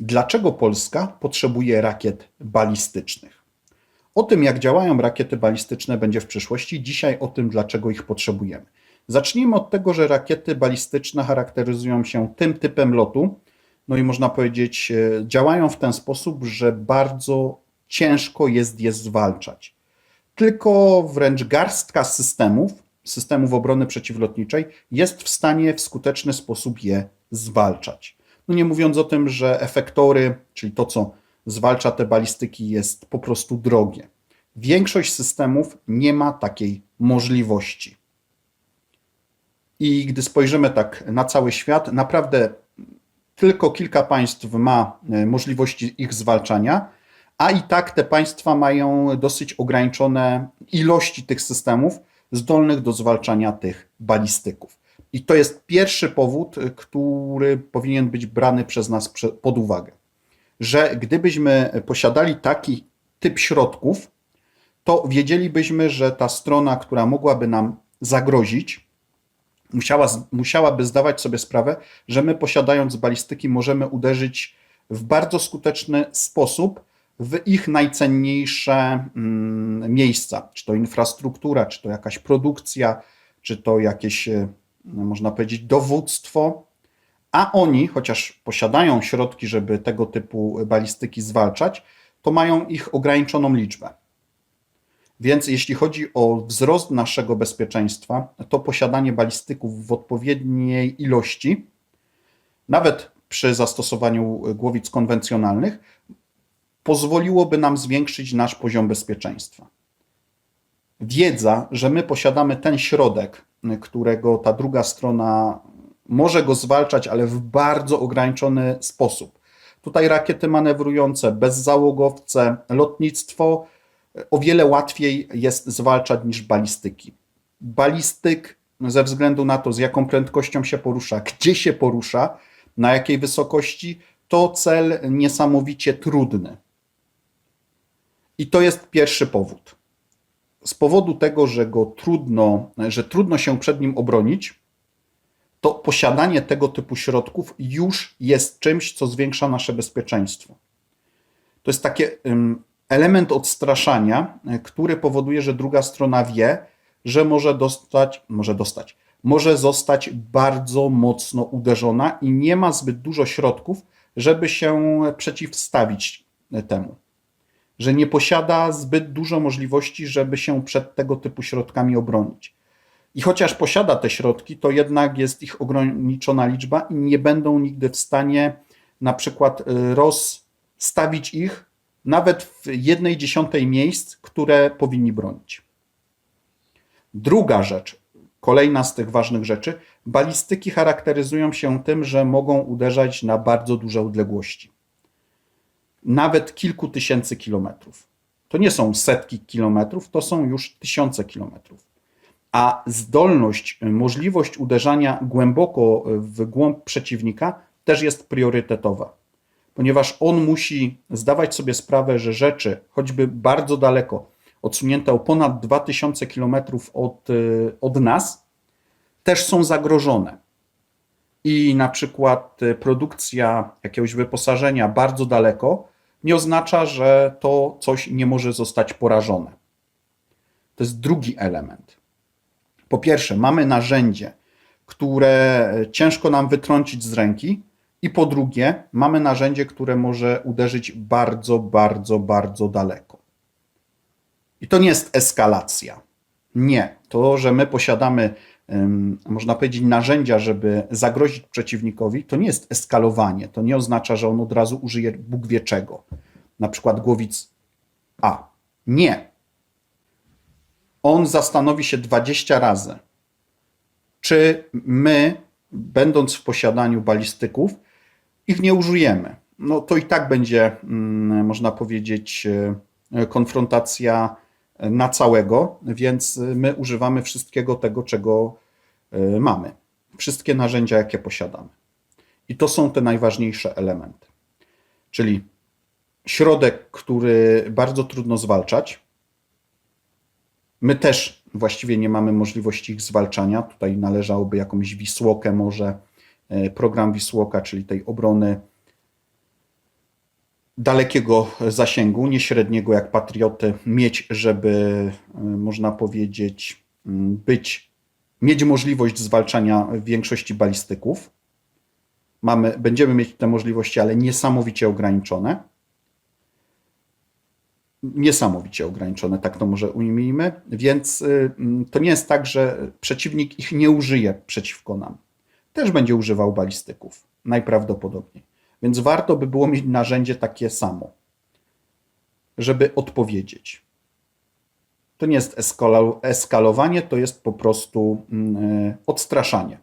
Dlaczego Polska potrzebuje rakiet balistycznych? O tym, jak działają rakiety balistyczne, będzie w przyszłości. Dzisiaj o tym, dlaczego ich potrzebujemy. Zacznijmy od tego, że rakiety balistyczne charakteryzują się tym typem lotu, no i można powiedzieć, e, działają w ten sposób, że bardzo ciężko jest je zwalczać. Tylko wręcz garstka systemów, systemów obrony przeciwlotniczej, jest w stanie w skuteczny sposób je zwalczać. No nie mówiąc o tym, że efektory, czyli to, co zwalcza te balistyki, jest po prostu drogie. Większość systemów nie ma takiej możliwości. I gdy spojrzymy tak na cały świat, naprawdę tylko kilka państw ma e, możliwości ich zwalczania, a i tak te państwa mają dosyć ograniczone ilości tych systemów zdolnych do zwalczania tych balistyków. I to jest pierwszy powód, który powinien być brany przez nas pod uwagę. Że gdybyśmy posiadali taki typ środków, to wiedzielibyśmy, że ta strona, która mogłaby nam zagrozić, musiała, musiałaby zdawać sobie sprawę, że my posiadając balistyki możemy uderzyć w bardzo skuteczny sposób w ich najcenniejsze mm, miejsca, czy to infrastruktura, czy to jakaś produkcja, czy to jakieś, e, można powiedzieć, dowództwo. A oni, chociaż posiadają środki, żeby tego typu balistyki zwalczać, to mają ich ograniczoną liczbę. Więc jeśli chodzi o wzrost naszego bezpieczeństwa, to posiadanie balistyków w odpowiedniej ilości, nawet przy zastosowaniu głowic konwencjonalnych, pozwoliłoby nam zwiększyć nasz poziom bezpieczeństwa. Wiedza, że my posiadamy ten środek, którego ta druga strona może go zwalczać, ale w bardzo ograniczony sposób. Tutaj rakiety manewrujące, bezzałogowce, lotnictwo o wiele łatwiej jest zwalczać niż balistyki. Balistyk, ze względu na to, z jaką prędkością się porusza, gdzie się porusza, na jakiej wysokości, to cel niesamowicie trudny. I to jest pierwszy powód. Z powodu tego, że go trudno, że trudno się przed nim obronić, to posiadanie tego typu środków już jest czymś, co zwiększa nasze bezpieczeństwo. To jest taki element odstraszania, który powoduje, że druga strona wie, że może dostać, może dostać, może zostać bardzo mocno uderzona i nie ma zbyt dużo środków, żeby się przeciwstawić temu że nie posiada zbyt dużo możliwości, żeby się przed tego typu środkami obronić. I chociaż posiada te środki, to jednak jest ich ograniczona liczba i nie będą nigdy w stanie na przykład y, rozstawić ich nawet w jednej dziesiątej miejsc, które powinni bronić. Druga rzecz, kolejna z tych ważnych rzeczy, balistyki charakteryzują się tym, że mogą uderzać na bardzo duże odległości nawet kilku tysięcy kilometrów. To nie są setki kilometrów, to są już tysiące kilometrów. A zdolność, możliwość uderzania głęboko w głąb przeciwnika też jest priorytetowa, ponieważ on musi zdawać sobie sprawę, że rzeczy, choćby bardzo daleko, odsunięte o ponad 2000 kilometrów od, od nas, też są zagrożone. I na przykład produkcja jakiegoś wyposażenia bardzo daleko nie oznacza, że to coś nie może zostać porażone. To jest drugi element. Po pierwsze, mamy narzędzie, które ciężko nam wytrącić z ręki, i po drugie, mamy narzędzie, które może uderzyć bardzo, bardzo, bardzo daleko. I to nie jest eskalacja. Nie. To, że my posiadamy, można powiedzieć, narzędzia, żeby zagrozić przeciwnikowi, to nie jest eskalowanie. To nie oznacza, że on od razu użyje Bóg wie czego. Na przykład głowic A. Nie. On zastanowi się 20 razy, czy my, będąc w posiadaniu balistyków, ich nie użyjemy. No to i tak będzie, mm, można powiedzieć, e, konfrontacja na całego, więc my używamy wszystkiego tego, czego e, mamy. Wszystkie narzędzia, jakie posiadamy. I to są te najważniejsze elementy. Czyli środek, który bardzo trudno zwalczać. My też właściwie nie mamy możliwości ich zwalczania. Tutaj należałoby jakąś Wisłokę, może e, program Wisłoka, czyli tej obrony dalekiego zasięgu, nie średniego jak patrioty, mieć, żeby, y, można powiedzieć, y, być, mieć możliwość zwalczania większości balistyków. Mamy, będziemy mieć te możliwości, ale niesamowicie ograniczone. Niesamowicie ograniczone, tak to może ujmijmy. Więc y, mm, to nie jest tak, że przeciwnik ich nie użyje przeciwko nam. Też będzie używał balistyków, najprawdopodobniej. Więc warto by było mieć narzędzie takie samo, żeby odpowiedzieć. To nie jest eskalowanie, to jest po prostu mm, odstraszanie.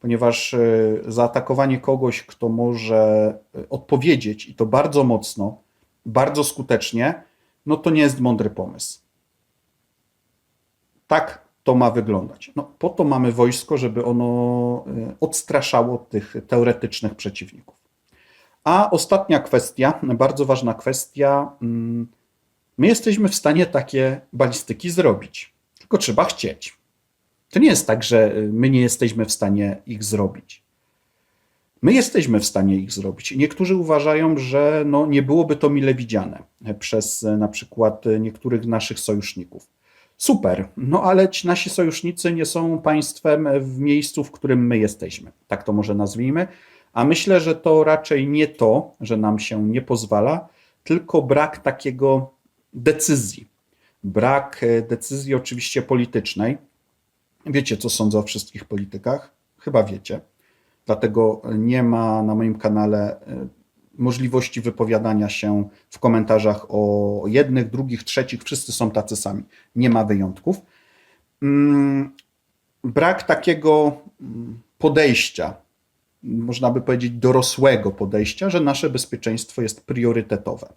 Ponieważ y, zaatakowanie kogoś, kto może y, odpowiedzieć i to bardzo mocno, bardzo skutecznie, no to nie jest mądry pomysł. Tak to ma wyglądać. No, po to mamy wojsko, żeby ono odstraszało tych teoretycznych przeciwników. A ostatnia kwestia, bardzo ważna kwestia. mm, My jesteśmy w stanie takie balistyki zrobić, tylko trzeba chcieć. To nie jest tak, że y, my nie jesteśmy w stanie ich zrobić. My jesteśmy w stanie ich zrobić. Niektórzy uważają, że no, nie byłoby to mile widziane przez y, na przykład y, niektórych naszych sojuszników. Super, no ale ci nasi sojusznicy nie są państwem w miejscu, w którym my jesteśmy. Tak to może nazwijmy. A myślę, że to raczej nie to, że nam się nie pozwala, tylko brak takiego decyzji. Brak e, decyzji oczywiście politycznej. Wiecie, co sądzę o wszystkich politykach? Chyba wiecie. Dlatego nie ma na moim kanale e, możliwości wypowiadania się w komentarzach o jednych, drugich, trzecich. Wszyscy są tacy sami. Nie ma wyjątków. Mm, Brak takiego mm, podejścia, można by powiedzieć dorosłego podejścia, że nasze bezpieczeństwo jest priorytetowe.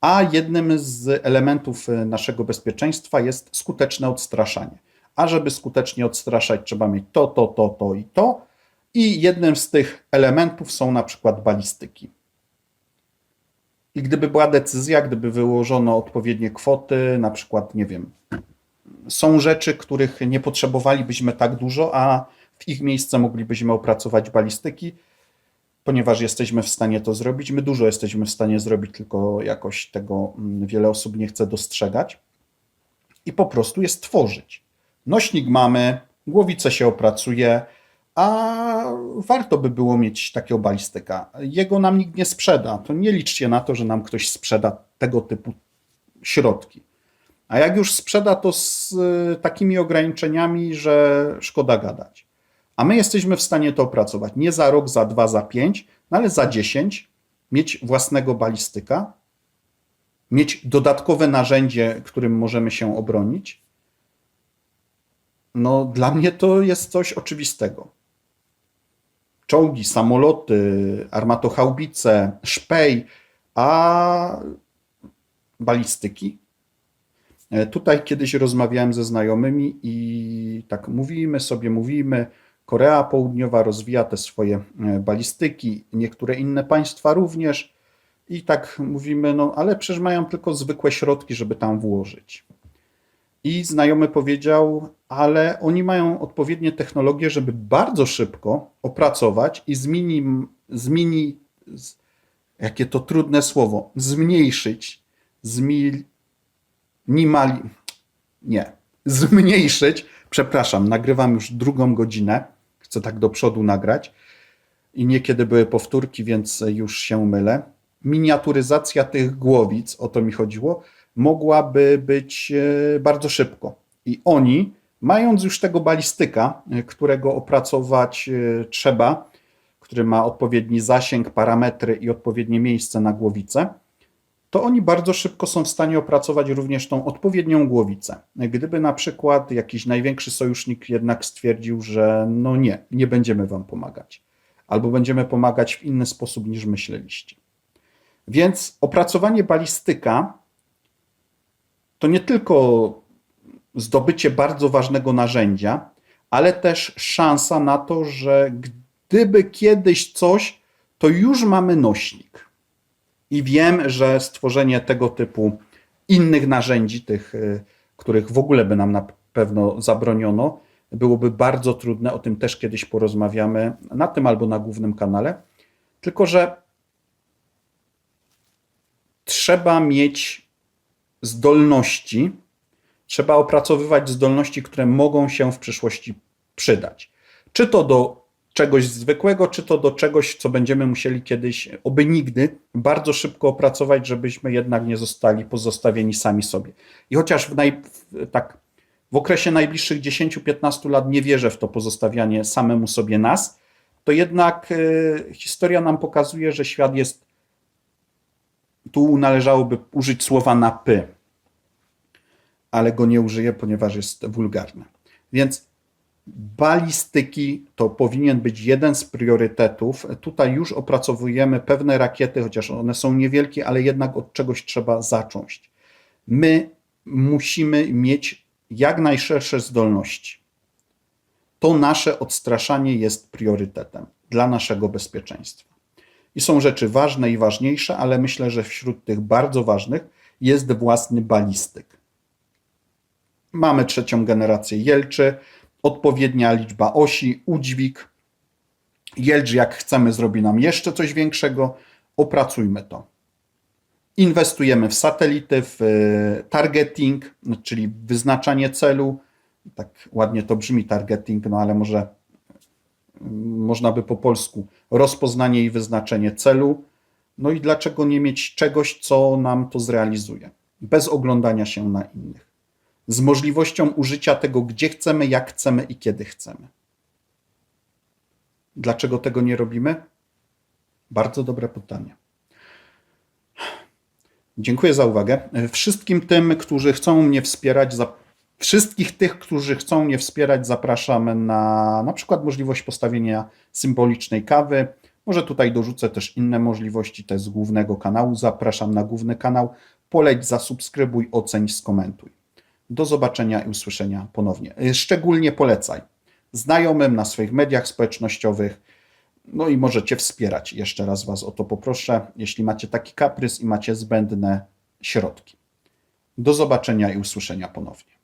A jednym z elementów e, naszego bezpieczeństwa jest skuteczne odstraszanie. A żeby skutecznie odstraszać, trzeba mieć to, to, to, to i to. I jednym z tych elementów są na przykład balistyki. I gdyby była decyzja, gdyby wyłożono odpowiednie kwoty, na przykład, nie wiem, są rzeczy, których nie potrzebowalibyśmy tak dużo, a w ich miejsce moglibyśmy opracować balistyki, ponieważ jesteśmy w stanie to zrobić. My dużo jesteśmy w stanie zrobić, tylko jakoś tego mm, wiele osób nie chce dostrzegać. I po prostu je stworzyć. Nośnik mamy, głowicę się opracuje, a warto by było mieć takiego balistyka. Jego nam nikt nie sprzeda. To nie liczcie na to, że nam ktoś sprzeda tego typu środki. A jak już sprzeda, to z y, takimi ograniczeniami, że szkoda gadać. A my jesteśmy w stanie to opracować. Nie za rok, za dwa, za pięć, no ale za dziesięć mieć własnego balistyka, mieć dodatkowe narzędzie, którym możemy się obronić. No, dla mnie to jest coś oczywistego. Czołgi, samoloty, armatochaubice, szpej, a balistyki E, Tutaj kiedyś rozmawiałem ze znajomymi i tak mówimy sobie, mówimy. Korea Południowa rozwija te swoje e, balistyki, niektóre inne państwa również. I tak mówimy, no ale przecież mają tylko zwykłe środki, żeby tam włożyć. I znajomy powiedział, ale oni mają odpowiednie technologie, żeby bardzo szybko opracować i zmieni, zmieni z, jakie to trudne słowo, zmniejszyć, zmi, nimali, nie, zmniejszyć, przepraszam, nagrywam już drugą godzinę, chcę tak do przodu nagrać i niekiedy były powtórki, więc już się mylę. Miniaturyzacja tych głowic, o to mi chodziło, mogłaby być e, bardzo szybko. I oni, mając już tego balistyka, e, którego opracować e, trzeba, który ma odpowiedni zasięg, parametry i odpowiednie miejsce na głowicę, to oni bardzo szybko są w stanie opracować również tą odpowiednią głowicę. Gdyby na przykład jakiś największy sojusznik jednak stwierdził, że no nie, nie będziemy wam pomagać, albo będziemy pomagać w inny sposób niż myśleliście. Więc opracowanie balistyka to nie tylko zdobycie bardzo ważnego narzędzia, ale też szansa na to, że gdyby kiedyś coś, to już mamy nośnik. I wiem, że stworzenie tego typu innych narzędzi, tych, y, których w ogóle by nam na pewno zabroniono, byłoby bardzo trudne. O tym też kiedyś porozmawiamy na tym albo na głównym kanale. Tylko, że trzeba mieć zdolności, trzeba opracowywać zdolności, które mogą się w przyszłości przydać. Czy to do czegoś zwykłego, czy to do czegoś, co będziemy musieli kiedyś, oby nigdy, bardzo szybko opracować, żebyśmy jednak nie zostali pozostawieni sami sobie. I chociaż w, naj, tak, w okresie najbliższych 10-15 lat nie wierzę w to pozostawianie samemu sobie nas, to jednak y, historia nam pokazuje, że świat jest, tu należałoby użyć słowa na py, ale go nie użyję, ponieważ jest wulgarne. Więc balistyki to powinien być jeden z priorytetów. Tutaj już opracowujemy pewne rakiety, chociaż one są niewielkie, ale jednak od czegoś trzeba zacząć. My musimy mieć jak najszersze zdolności. To nasze odstraszanie jest priorytetem dla naszego bezpieczeństwa. I są rzeczy ważne i ważniejsze, ale myślę, że wśród tych bardzo ważnych jest własny balistyk. Mamy trzecią generację Jelczy, odpowiednia liczba osi, udźwig. Jelcz, jak chcemy, zrobi nam jeszcze coś większego, opracujmy to. Inwestujemy w satelity, w e, targeting, czyli wyznaczanie celu. Tak ładnie to brzmi targeting, no ale może mm, można by po polsku rozpoznanie i wyznaczenie celu. No i dlaczego nie mieć czegoś, co nam to zrealizuje, bez oglądania się na innych z możliwością użycia tego, gdzie chcemy, jak chcemy i kiedy chcemy. Dlaczego tego nie robimy? Bardzo dobre pytanie. Dziękuję za uwagę. Wszystkim tym, którzy chcą mnie wspierać, za, wszystkich tych, którzy chcą mnie wspierać, zapraszam na na przykład możliwość postawienia symbolicznej kawy. Może tutaj dorzucę też inne możliwości, te z głównego kanału. Zapraszam na główny kanał. Poleć, zasubskrybuj, oceń, skomentuj. Do zobaczenia i usłyszenia ponownie. Szczególnie polecaj znajomym na swoich mediach społecznościowych. No i możecie wspierać. Jeszcze raz Was o to poproszę, jeśli macie taki kaprys i macie zbędne środki. Do zobaczenia i usłyszenia ponownie.